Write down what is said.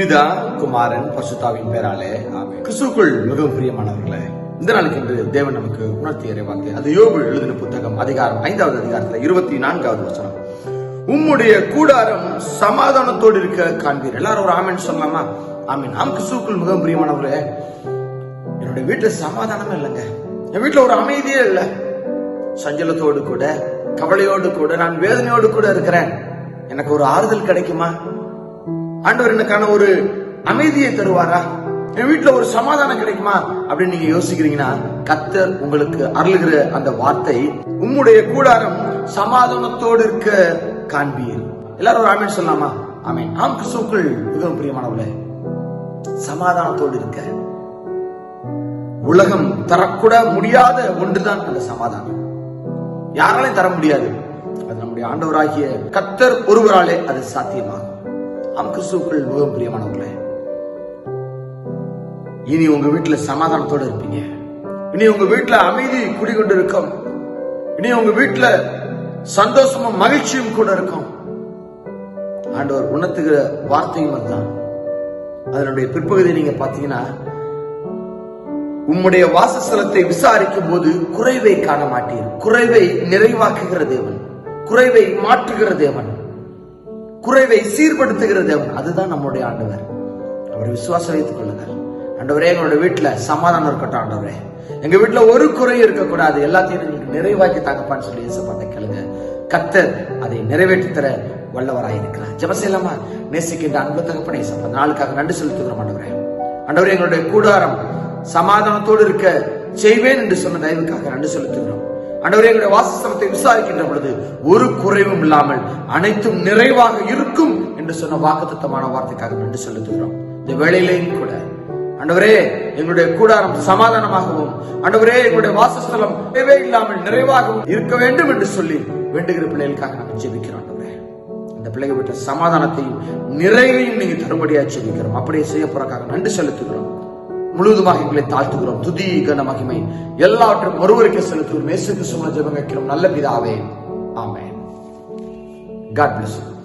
பிதா குமாரன் பசுதாவின் பேராலே கிறிஸ்துக்குள் மிகவும் பிரியமானவர்களே இந்த நாளுக்கு என்று தேவன் நமக்கு உணர்த்திய இறைவாக்கு அது யோபு எழுதின புத்தகம் அதிகாரம் ஐந்தாவது அதிகாரத்துல இருபத்தி நான்காவது வசனம். உம்முடைய கூடாரம் சமாதானத்தோடு இருக்க காண்பீர். எல்லாரும் ஒரு ஆமென் சொல்லலாமா? ஆமீன். ஆம் கிறிஸ்துக்குள் மிகவும் பிரியமானவர்களே என்னுடைய வீட்டுல சமாதானமே இல்லைங்க. என் வீட்டுல ஒரு அமைதியே இல்லை. சஞ்சலத்தோடு கூட கவலையோடு கூட நான் வேதனையோடு கூட இருக்கிறேன். எனக்கு ஒரு ஆறுதல் கிடைக்குமா? ஆண்டவர் எனக்கான ஒரு அமைதியை தருவாரா? என் வீட்டுல ஒரு சமாதானம் கிடைக்குமா? அப்படின்னு நீங்க யோசிக்கிறீங்கன்னா கத்தர் உங்களுக்கு அருளுகிற அந்த வார்த்தை உம்முடைய கூடாரம் சமாதானத்தோடு இருக்க காண்பீர். எல்லாரும் ஒரு ஆமீன் சொல்லலாமா? ஆமீன். ஆம் கிறிஸ்துவுக்குள் மிகவும் பிரியமானவர்களே சமாதானத்தோடு இருக்க. உலகம் தரக்கூட முடியாத ஒன்றுதான் அந்த சமாதானம். யாராலையும் தர முடியாது. அது நம்முடைய ஆண்டவராகிய கத்தர் ஒருவராலே அது சாத்தியமாகும். ஆம் கிறிஸ்துக்குள் மிகவும் பிரியமானவர்களே இனி உங்க வீட்டுல சமாதானத்தோட இருப்பீங்க. இனி உங்க வீட்டுல அமைதி குடிகொண்டு இருக்கும் இனி உங்க வீட்டுல சந்தோஷமும் மகிழ்ச்சியும் கூட இருக்கும். ஆண்டவர் உணர்த்துகிற வார்த்தையும் அதுதான். அதனுடைய பிற்பகுதியை நீங்க பாத்தீங்கன்னா உம்முடைய வாசஸ்தலத்தை விசாரிக்கும் போது குறைவை காண மாட்டீர். குறைவை நிறைவாக்குகிற தேவன். குறைவை மாற்றுகிற தேவன். குறைவை சீர்படுத்துகிற தேவன் அதுதான் நம்முடைய ஆண்டவர். அவரை விசுவாசம் வைத்துக் கொள்ளுங்கள். ஆண்டவரே எங்களுடைய வீட்டுல சமாதானம் இருக்கட்டும் ஆண்டவரே. எங்க வீட்டுல ஒரு குறையும் இருக்கக்கூடாது. எல்லாத்தையும் எங்களுக்கு நிறைவாக்கி தாங்கப்பான்னு சொல்லி இயேசப்பாட்ட கேளுங்க. கத்தர் அதை நிறைவேற்றி தர வல்லவராயிருக்கிறார் இருக்கிறார் நேசிக்கின்ற அன்பு தகப்பனை இயேசப்பா நாளுக்காக நன்றி செலுத்துகிறோம் ஆண்டவரே. ஆண்டவரே எங்களுடைய கூடாரம் சமாதானத்தோடு இருக்க செய்வேன் என்று சொன்ன தயவுக்காக நன்றி செலுத்துகிறோம். ஆண்டவரே எங்களுடைய வாசஸ்தலத்தை விசாரிக்கின்ற பொழுது ஒரு குறைவும் இல்லாமல் அனைத்தும் நிறைவாக இருக்கும் என்று சொன்ன வாக்குத்தத்தமான வார்த்தைக்காக நன்றி செலுத்துகிறோம். இந்த வேளையிலேயும் கூட. அண்டவரே எங்களுடைய கூடாரம் சமாதானமாகவும் அண்டவரே எங்களுடைய வாசஸ்தலம் தேவை இல்லாமல் நிறைவாகவும் இருக்க வேண்டும் என்று சொல்லி வேண்டுகிற பிள்ளைகளுக்காக நாங்கள் ஜெபிக்கிறோம் ஆண்டவரே. இந்த பிள்ளைகள் விட்ட சமாதானத்தையும் நிறைவையும் நீங்க தரும்படியா ஜெபிக்கிறோம். அப்படியே செய்ய போறக்காக நன்றி செலுத்துகிறோம். முழுவதுமாக எங்களை தாழ்த்துகிறோம். துதி கன மகிமை. எல்லாவற்றும் ஒருவருக்கே செலுத்துகிறோம். இயேசு கிறிஸ்துவின் ஜெபம் கேட்கிறோம் நல்ல பிதாவே. ஆமே காட் பிளஸ் யூ